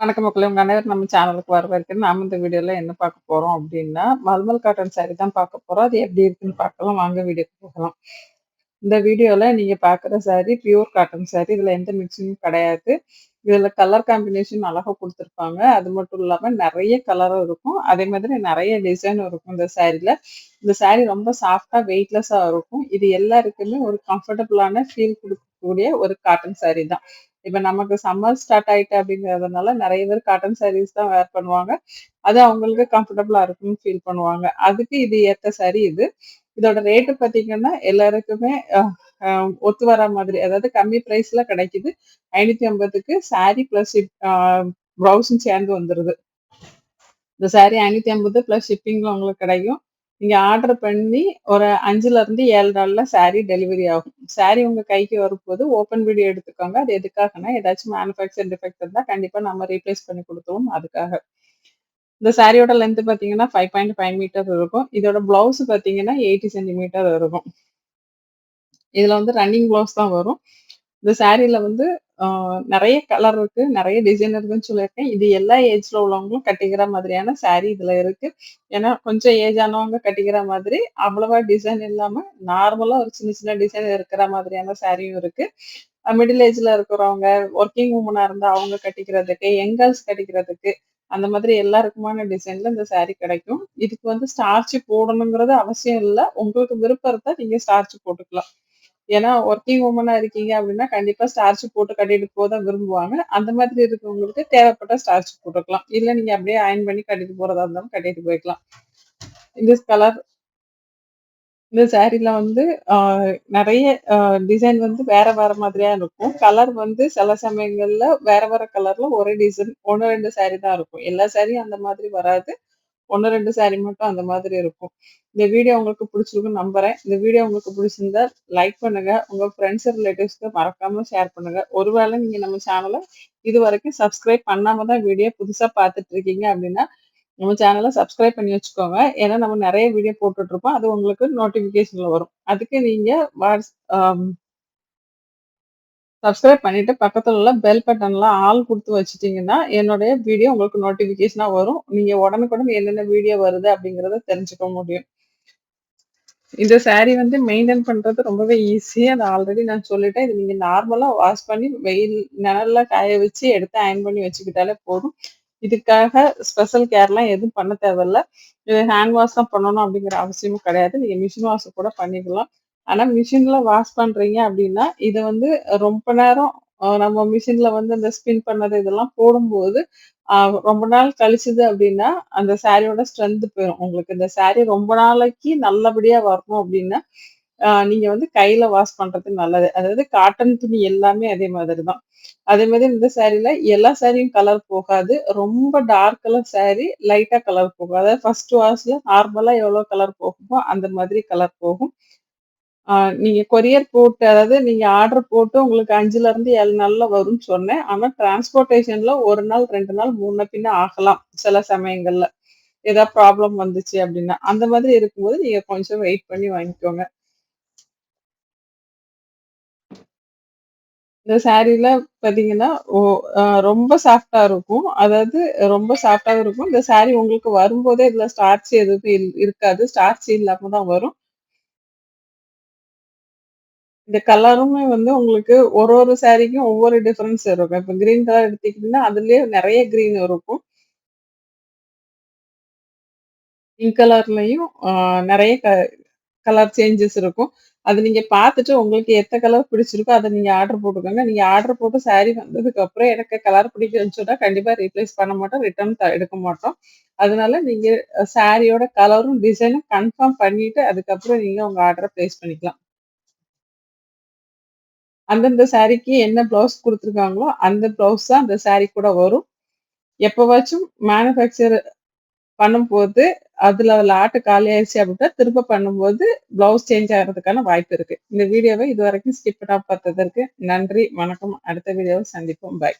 வணக்கம் மக்களே! உங்க அனைவரும் நம்ம சேனலுக்கு வரவேற்கிறேன். நாம இந்த வீடியோல என்ன பார்க்க போறோம் அப்படின்னா மல்மல் காட்டன் சாரி தான் பார்க்க போறோம். அது எப்படி இருக்குன்னு பார்க்கலாம். வாங்க வீடியோக்கு போகலாம். இந்த வீடியோல நீங்க பார்க்குற சாரி பியூர் காட்டன் சாரி. இதுல எந்த மிக்சிங்கும் கிடையாது. இதுல கலர் காம்பினேஷன் அழகா கொடுத்துருப்பாங்க அது மட்டும் இல்லாம நிறைய கலரும் இருக்கும். அதே மாதிரி நிறைய டிசைனும் இருக்கும் இந்த சாரில. இந்த சாரி ரொம்ப சாஃப்ட்டா, வெயிட்லெஸ்ஸா இருக்கும். இது எல்லாருக்குமே ஒரு கம்ஃபர்டபுளான ஃபீல் கொடுக்கும் கூடிய ஒரு காட்டன் சாரி தான். இப்ப நமக்கு சம்மர் ஸ்டார்ட் ஆயிட்டு அப்படிங்கிறதுனால நிறைய பேர் காட்டன் சாரீஸ் தான் வேர் பண்ணுவாங்க. அது அவங்களுக்கு கம்ஃபர்டபுளா இருக்கும்னு ஃபீல் பண்ணுவாங்க. அதுக்கு இது ஏத்த சாரி இது. இதோட ரேட்டு பார்த்தீங்கன்னா, எல்லாருக்குமே ஒத்து வர மாதிரி அதாவது கம்மி ப்ரைஸ்ல கிடைக்குது. 550க்கு சாரி ப்ளஸ் ஷிப் அ சேர்ந்து வந்துருது. இந்த சாரி 550 பிளஸ் ஷிப்பிங்கில் உங்களுக்கு கிடைக்கும். நீங்கள் ஆர்டர் பண்ணி ஒரு அஞ்சுலேருந்து ஏழு நாளில் சாரீ டெலிவரி ஆகும். சாரீ உங்கள் கைக்கு வரும்போது ஓப்பன் வீடியோ எடுத்துக்கோங்க. அது எதுக்காகனா ஏதாச்சும் மேனுஃபேக்சர் டிஃபெக்ட் இருந்தால் கண்டிப்பாக நம்ம ரீப்ளேஸ் பண்ணி குடுத்துருவோம் அதுக்காக. இந்த சாரியோட லென்த் பார்த்தீங்கன்னா, 5.5 மீட்டர் இருக்கும். இதோட ப்ளவுஸ் பார்த்தீங்கன்னா, 80 சென்டிமீட்டர் இருக்கும். இதில் வந்து ரன்னிங் ப்ளவுஸ் தான் வரும். இந்த சாரியில் வந்து நிறைய கலர் இருக்கு. நிறைய டிசைன் இருக்குன்னு சொல்லியிருக்கேன். இது எல்லா ஏஜ்ல உள்ளவங்களும் கட்டிக்கிற மாதிரியான சாரி இதுல இருக்கு. ஏன்னா, கொஞ்சம் ஏஜ் ஆனவங்க கட்டிக்கிற மாதிரி, அவ்வளவா டிசைன் இல்லாம நார்மலா ஒரு சின்ன சின்ன டிசைன் இருக்கிற மாதிரியான சாரியும் இருக்கு. மிடில் ஏஜ்ல இருக்கிறவங்க, ஒர்க்கிங் உமனா இருந்தா அவங்க கட்டிக்கிறதுக்கு, யங்கர்ஸ் கட்டிக்கிறதுக்கு, அந்த மாதிரி எல்லாருக்குமான டிசைன்ல இந்த சாரி கிடைக்கும். இதுக்கு வந்து ஸ்டார்ச் போடணுங்கிறது அவசியம் இல்ல. உங்களுக்கு விருப்பம் இருந்தா நீங்க ஸ்டார்ச் போட்டுக்கலாம். ஏன்னா, ஒர்க்கிங் உமனா இருக்கீங்க அப்படின்னா கண்டிப்பா ஸ்டார்ச் போட்டு கட்டிட்டு போக தான் விரும்புவாங்க. அந்த மாதிரி இருக்கவங்களுக்கு தேவைப்பட்டா ஸ்டார்ச் போட்டுக்கலாம். இல்ல நீங்க அப்படியே அயன் பண்ணி கட்டிட்டு போறதா இருந்தாலும் கட்டிட்டு போய்க்கலாம். இந்த கலர் இந்த சாரில வந்து நிறைய டிசைன் வந்து வேற வேற மாதிரியா இருக்கும். கலர் வந்து சில சமயங்கள்ல வேற வேற கலர்ல ஒரே டிசைன் 1, 2 சாரி தான் இருக்கும். எல்லா சாரியும் அந்த மாதிரி வராது. 1, 2 சாரி மட்டும் அந்த மாதிரி இருக்கும். இந்த வீடியோ உங்களுக்கு பிடிச்சிருக்கும்னு நம்புறேன். இந்த வீடியோ உங்களுக்கு பிடிச்சிருந்தா லைக் பண்ணுங்க. உங்க ஃப்ரெண்ட்ஸ், ரிலேட்டிவ்ஸ்க்கு மறக்காம ஷேர் பண்ணுங்க. ஒருவேளை நீங்க நம்ம சேனலை இது வரைக்கும் சப்ஸ்கிரைப் பண்ணாம தான் வீடியோ புதுசா பார்த்துட்டு இருக்கீங்க அப்படின்னா நம்ம சேனலை சப்ஸ்கிரைப் பண்ணி வச்சுக்கோங்க. ஏன்னா நம்ம நிறைய வீடியோ போட்டுட்ருப்போம். அது உங்களுக்கு நோட்டிஃபிகேஷன்ல வரும். அதுக்கு நீங்க வாட்ஸ் சப்ஸ்கிரைப் பண்ணிட்டு பக்கத்துல உள்ள பெல் பட்டன்லாம் ஆல் கொடுத்து வச்சுட்டீங்கன்னா, என்னுடைய வீடியோ உங்களுக்கு நோட்டிஃபிகேஷனாக வரும். நீங்க உடனுக்குடன் என்னென்ன வீடியோ வருது அப்படிங்கிறத தெரிஞ்சுக்க முடியும். இந்த சாரீ வந்து மெயின்டைன் பண்றது ரொம்பவே ஈஸி. அது ஆல்ரெடி நான் சொல்லிட்டேன். இது நீங்க நார்மலா வாஷ் பண்ணி வெயில் நிழல்ல காய வச்சு எடுத்து அயர்ன் பண்ணி வச்சுக்கிட்டாலே போதும். இதுக்காக ஸ்பெஷல் கேர்லாம் எதுவும் பண்ண தேவையில்ல. இது ஹேண்ட் வாஷ் தான் பண்ணணும் அப்படிங்கிற அவசியமும் கிடையாது. நீங்க மிஷின் வாஷ் கூட பண்ணிக்கலாம். ஆனா மிஷின்ல வாஷ் பண்றீங்க அப்படின்னா, இதை வந்து ரொம்ப நேரம் நம்ம மிஷின்ல வந்து அந்த ஸ்பின் பண்ணது இதெல்லாம் போடும்போது, ரொம்ப நாள் கழிச்சுது அப்படின்னா, அந்த சாரியோட ஸ்ட்ரென்த் போயிடும் உங்களுக்கு இந்த சாரி ரொம்ப நாளைக்கு நல்லபடியா வரணும் அப்படின்னா, நீங்கள் நீங்க வந்து கையில வாஷ் பண்றது நல்லது. அதாவது காட்டன் துணி எல்லாமே அதே மாதிரி தான். அதே மாதிரி இந்த சாரில எல்லா சாரியும் கலர் போகாது. ரொம்ப டார்க் கலர் சாரி லைட்டா கலர் போகும். அதாவது ஃபர்ஸ்ட் வாஷ்ல நார்மலா எவ்வளோ கலர் போகுமோ, அந்த மாதிரி கலர் போகும். நீங்க கொரியர் போட்டு அதாவது நீங்க ஆர்டர் போட்டு உங்களுக்கு 5லருந்து 7 நாள்ல வரும்னு சொன்னேன். ஆனா டிரான்ஸ்போர்டேஷன்ல ஒரு நாள், ரெண்டு நாள் மூணு பின்ன ஆகலாம். சில சமயங்கள்ல. ஏதாவது ப்ராப்ளம் வந்துச்சு அப்படின்னா அந்த மாதிரி இருக்கும்போது நீங்க கொஞ்சம் வெயிட் பண்ணி வாங்கிக்கோங்க. இந்த சாரீல பார்த்தீங்கன்னா, ஓ ரொம்ப சாஃப்டா இருக்கும். அதாவது ரொம்ப சாஃப்டாவும் இருக்கும். இந்த சாரி உங்களுக்கு வரும்போதே இதுல ஸ்டார்ச் எதுவுமே இருக்காது. ஸ்டார்ச் இல்லாம தான் வரும். இந்த கலருமே வந்து உங்களுக்கு ஒரு ஒரு சாரிக்கும் ஒவ்வொரு டிஃபரன்ஸ் இருக்கும். இப்ப கிரீன் கலர் எடுத்துக்கிட்டீங்கன்னா, அதுலயே நிறைய கிரீன் இருக்கும். பிங்க் கலர்லயும் நிறைய க கலர் சேஞ்சஸ் இருக்கும். அது நீங்க பார்த்துட்டு உங்களுக்கு எத்த கலர் பிடிச்சிருக்கோ, அதை நீங்க ஆர்டர் போட்டுக்கோங்க. நீங்க ஆர்டர் போட்டு சாரி வந்ததுக்கப்புறம் எனக்கு கலர் பிடிக்கலன்னு சொன்னா, கண்டிப்பா ரீப்ளேஸ் பண்ண மாட்டோம். ரிட்டர்ன் எடுக்க மாட்டோம். அதனால நீங்க சாரியோட கலரும், டிசைனும் கன்ஃபார்ம் பண்ணிட்டு, அதுக்கப்புறம் நீங்க உங்க ஆர்டரை பிளேஸ் பண்ணிக்கலாம். அந்தந்த சாரிக்கு என்ன ப்ளவுஸ் கொடுத்துருக்காங்களோ அந்த ப்ளவுஸ் தான் அந்த சாரி கூட வரும். எப்போவாச்சும் மேனுஃபேக்சர் பண்ணும்போது, அதில் அதில் காலி ஆயிருச்சு அப்படின்னா திரும்ப பண்ணும்போது ப்ளவுஸ் சேஞ்ச் ஆகுறதுக்கான வாய்ப்பு இருக்கு. இந்த வீடியோவை இதுவரைக்கும் ஸ்கிப் பண்ணாம பார்த்ததற்கு நன்றி, வணக்கம். அடுத்த வீடியோவை சந்திப்போம். பாய்.